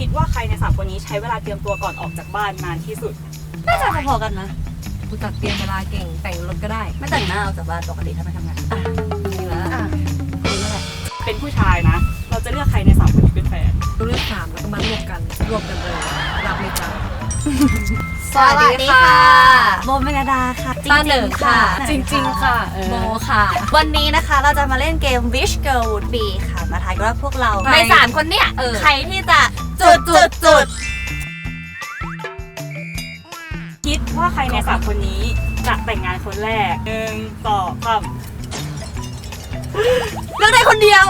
คิดว่าใครในสามคนนี้ใช้เวลาเตรียมตัวก่อนออกจากบ้านนานที่สุด น่าจะพอๆกันนะกูจัดเตรียมเวลาเก่งแต่งรถก็ได้ ไม่แต่งหน้าออกจากบ้านปกติถ้าไม่ทำงานอะนี่ละอะนี่แหละเป็นผู้ชายนะ เราจะเลือกใครในสามคนนี้เป็นแฟนกูเลือกสามแล้วก็มารวมกันรวมกันเลยรับเลยจ้าสวัสดีค่ะโบเมกดาค่ะต้าเหนิงค่ะ จริง ๆ ค่ะเออโบค่ะ วันนี้นะคะเราจะมาเล่นเกม Wish Girl Would Be ค่ะมาทายกันว่าพวกเราใครในสามคนเนี่ยเออใครที่จะ จุดจุดจุดคิดว่าใครในสามคนนี้จะแต่งงานคนแรกหนึ่งสองสามเลือกได้คนเดียว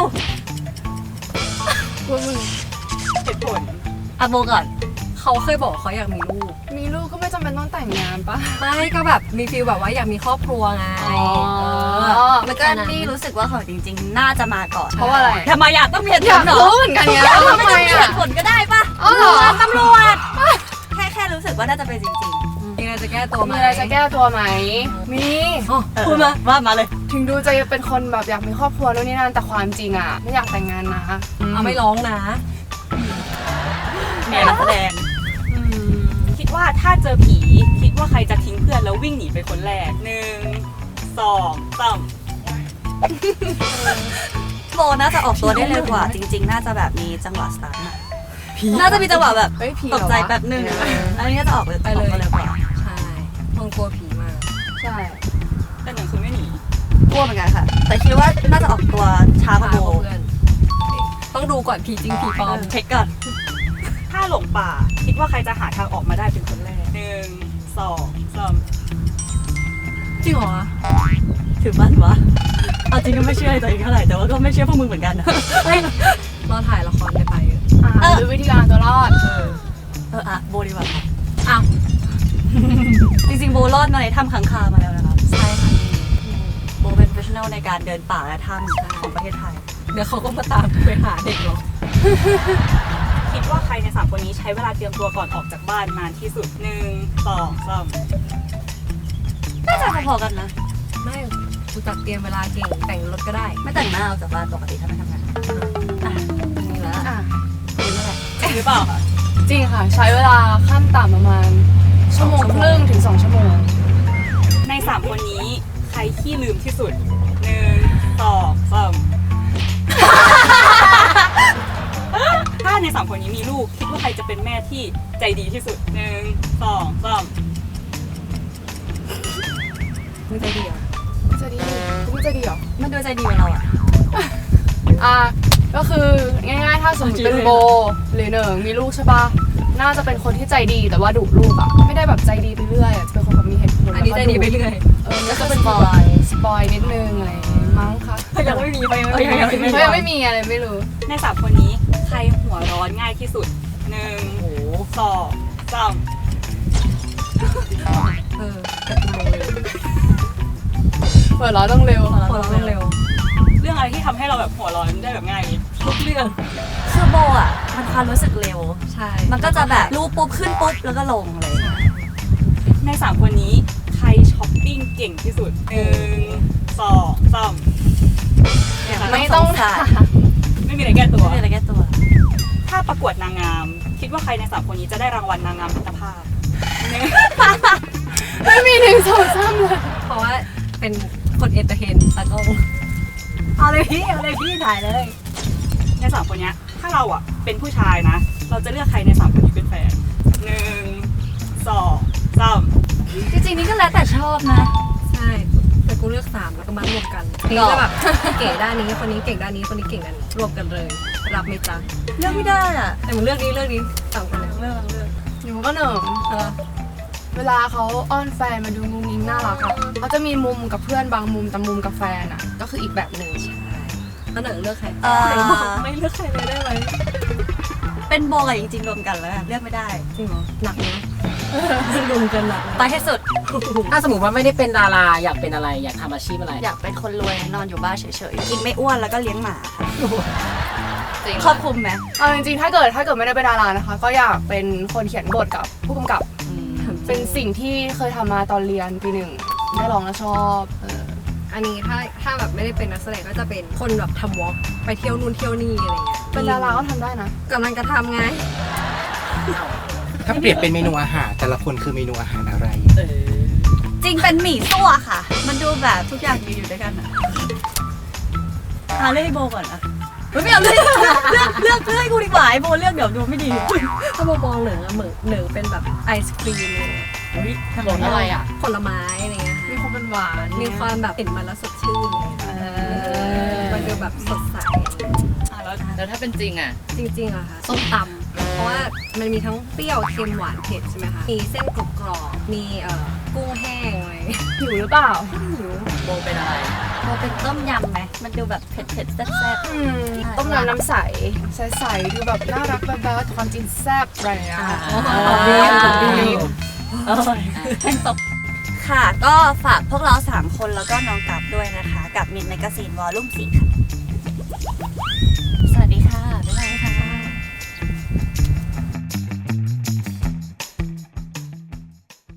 เหตุผลอะโบก่อน เขาเคยบอกเขาอยากมีลูก มีลูกก็ไม่จำเป็นต้องแต่งงานปะ ไม่ก็แบบมีฟีลแบบว่าอยากมีครอบครัวไงอ๋อเออแล้วก็นี่รู้สึกว่าของจริง ๆ น่าจะมาก่อนเพราะว่าอะไร ทำไมอยากต้องมีเหตุผอยาลกเหรอรู้เหมือนกันเนี่ยอยากรู้ทำไม่ไมต้องมีเหอะตุผลก็ได้ปะอ๋อเหรอ ตำรวจแค่แค่รู้สึกว่าน่าจะเป็นจริงมีอะไรจะแก้ตัวไหมมีอะไรจะแก้ตัวไหม มี อ๋อๆพูดมาว่ามาเลย ถึงดูจะเป็นคนแบบอยากมีครอบครัวนู่นนี่นั่นแต่ความจริงอะ ไม่อยากแต่งงานนะเอาไม่ร้องนะ แม่นักแสดงอืมคิด ว่าถ้าเจอผีคิดว่าใครจะทิ้งเพื่อนแล้ววิ่งหนีไปคนแรกหนึ่งสองสามโบน่าจะออกตัวได้เร็วกว่า จริง ๆ น่าจะแบบมีจังหวะสตาร์ทน่ะน่าจะมีจังหวะแบบเฮ้ยผีตกใจเหรอวะแป๊บหนึ่งอันนี้น่าจะออกไปไปเลยออกมาเร็วกว่าใช่มึงกลัวผีมากใช่แต่หนึ่งคือไม่หนีกลัวเหมือนกันค่ะ แต่คิดว่าน่าจะออกตัวช้ากว่าพาโบเพื่อนต้องดูก่อนผีจริงผีปลอมเช็คก่อน ถ้าหลงป่า คิดว่าใครจะหาทางออกมาได้เป็นคนแรกหนึ่งสองสามจริงเหรอถือบ้านวะเอาจริงก็ไม่เชื่อตัวเองเท่าไหร่แต่ว่าก็ไม่เชื่อพวกมึงเหมือนกันนะเราถ่ายละครได้ไปอ่าเออดูวิธีการเอาตัวรอด เอออะโบดีกว่าค่ะอ้าวจริงๆโบรอดมาในถ้ำขังคามาแล้วนะคะใช่ค่ะโบเป็น professional ในการเดินป่าและถ้ำของประเทศไทย เดี๋ยวเขาก็มาตามไปหาเด็กหรอก คิดว่าใครในสามคนนี้ใช้เวลาเตรียมตัวก่อนออกจากบ้านนานที่สุดหนึ่งสองสามน่าจะพอๆกันนะ ไม่กูจัดเตรียมเวลาเก่งแต่งรถก็ได้ ไม่แต่งหน้าออกจากบ้านปกติถ้าไม่ทำงานอะนี่ละอะนี่แหละจริงหรือเปล่าคะจริงค่ะ ใช้เวลาขั้นต่ำประมาณ ชั่วโมงครึ่งถึงสองชั่วโมง ในสามคนนี้ใครขี้ลืมที่สุด คนนี้มีลูก คิดว่าใครจะเป็นแม่ที่ใจดีที่สุดหนึ่งสองสามมึงใจดีเหรอจะดีจะดีจะดีเหรอไม่ดูใจดีกว่าเราอะอะก็คือง่ายๆ ถ้าสมมติเป็นโบหรือเหนิงมีลูกใช่ปะน่าจะเป็นคนที่ใจดีแต่ว่าดุลูกอะไม่ได้แบบใจดีไปเรื่อยอะจะเป็นคนแบบมีเหตุผลอันนี้ใจดีไปเรื่อยเออก็จะเป็นสปอยสปอยนิดนึงอะไรอย่างงี้มั้งคะยังไม่มีไปเออยังไม่เฮ้ยไม่มีอะไรไม่รู้ในสามคนนี้ใครหัวร้ อนง่ายที่สุดหนึ่งโอ้โหสองสามเออแต่กูลงเร็วเปิดร้อนต้องเร็วพอเราลงเร็ว เรื่องอะไรที่ทำให้เราแบบหัวร้อนได้แบบง่ายทุกเรื่อง คือโบอะ มันความรู้สึกเร็ว ใช่ มันก็จะแบบรูปปุ๊บขึ้นปุ๊บแล้วก็ลงเลย ในสามคนนี้ใครช้อปปิ้งเก่งที่สุดหนึ่งสองสามไม่ต้องสาถามไม่มีอะไรแก้ตัวไม่มีอะไรแก้ตัวถ้า ประกวดนางงาม คิดว่าใครในสามคนนี้จะได้รางวัลนางงามมิตรภาพหนึ่งไม่มีหนึ่งสองสามเลยเพราะว่าเป็นคนเอนเตอร์เทนตากล้องเอาเลยพี่เอาเลยพี่ถ่ายเลยในสามคนเนี้ยถ้าเราอะเป็นผู้ชายนะ เราจะเลือกใครในสามคนนี้เป็นแฟนหนึ่งสองสามจริงๆนี่ก็แล้วแต่ชอบนะ ใช่ แต่กูเลือกสามแล้วก็มารวมกันนี่จะแบบ เก๋ด้านนี้คนนี้เก่งด้านนี้คนนี้เก่งด้านนี้รวมกันเลย รับไหมจ๊ะเลือกไม่ได้อะแต่มึงเลือกนี้เลือกนี้สามคนแล้วเลือกเลือกอยู่ก็เหนิงเออเวลาเขาอ้อนแฟนมาดูงุ้งงิ้งน่ารักอะเขาจะมีมุมกับเพื่อนบางมุมแต่มุมกับแฟนอะก็คืออีกแบบหนึ่งแล้วเหนึ่งเลือกใครเอ่อไหนบอกไม่เลือกใครเลยได้ไหมเป็นโบกับจริงๆรวมกันแล้วอะเลือกไม่ได้จริงเหรอหนักนะ รวมกันหนักไปให้สุด ถ้าสมมติว่าไม่ได้เป็นดาราอยากเป็นอะไรอยากทำอาชีพอะไร อยากเป็นคนรวยนอนอยู่บ้านเฉยๆ กินไม่อ้วนแล้วก็เลี้ยงหมาค่ะจริงครอบคลุมไหมเอาจริงๆ ถ้าเกิดถ้าเกิดไม่ได้เป็นดารานะคะ ก็อยากเป็นคนเขียนบทกับผู้กำกับ เป็นสิ่งที่เคยทำมาตอนเรียนปีหนึ่งได้ลองแล้วชอบเอออันนี้ถ้าถ้าแบบไม่ได้เป็นนักแสดงก็จะเป็นคนแบบทำวอล์กไปเที่ยวนู่นเที่ยวนี่อะไรเงี้ยเป็นดาราก็ทำได้นะกำลังจะทำไง ถ้าเปรียบเป็นเมนูอาหารแต่ละคนคือเมนูอาหารอะไรเออจริงเป็นหมี่ซั่วค่ะ มันดูแบบทุกอย่างอยู่ด้วยกันอะอะเลือกให้โบก่อนอะเฮ้ยไม่เอาเลือกเลือกเลือกเลือกให้กูดีกว่าไอโบเลือกเดี๋ยวดูไม่ดีถ้าโบมองเหนึ่งอะเหมือนหนึ่งเป็นแบบไอศครีมอะไรเงี้ยหมดอะไรอะผลไม้อะไรเงี้ยมีค่ะความเป็นหวานมีความแบบเห็นมันแล้วสดชื่นอะไรเงี้ยมันดูแบบสดใสอะแล้วแล้วถ้าเป็นจริงอะ จริงๆอะค่ะส้มตำเพ ราะว่ามันมีทั้งเปรี้ยวเค็มหวานเผ็ดใช่ไหมคะ มีเส้นกรอบๆมีเอ่อกุ้งแห้งอะไรหิวหรือเปล่าโบเป็นอะไรโบเป็นต้มยำไหมมันดูแบบเผ็ดเผ็ดๆแซ่บอืมต้มยำน้ำใส ใสๆดูแบบน่ารักแบบแบบความจริงแซ่บอะไรอย่างเงี้ยดีดีค่ะ ก็ฝากพวกเรา 3 คนแล้วก็น้องกับด้วยนะคะ กับมินแมกซีนวอลลุ่มสี่ค่ะ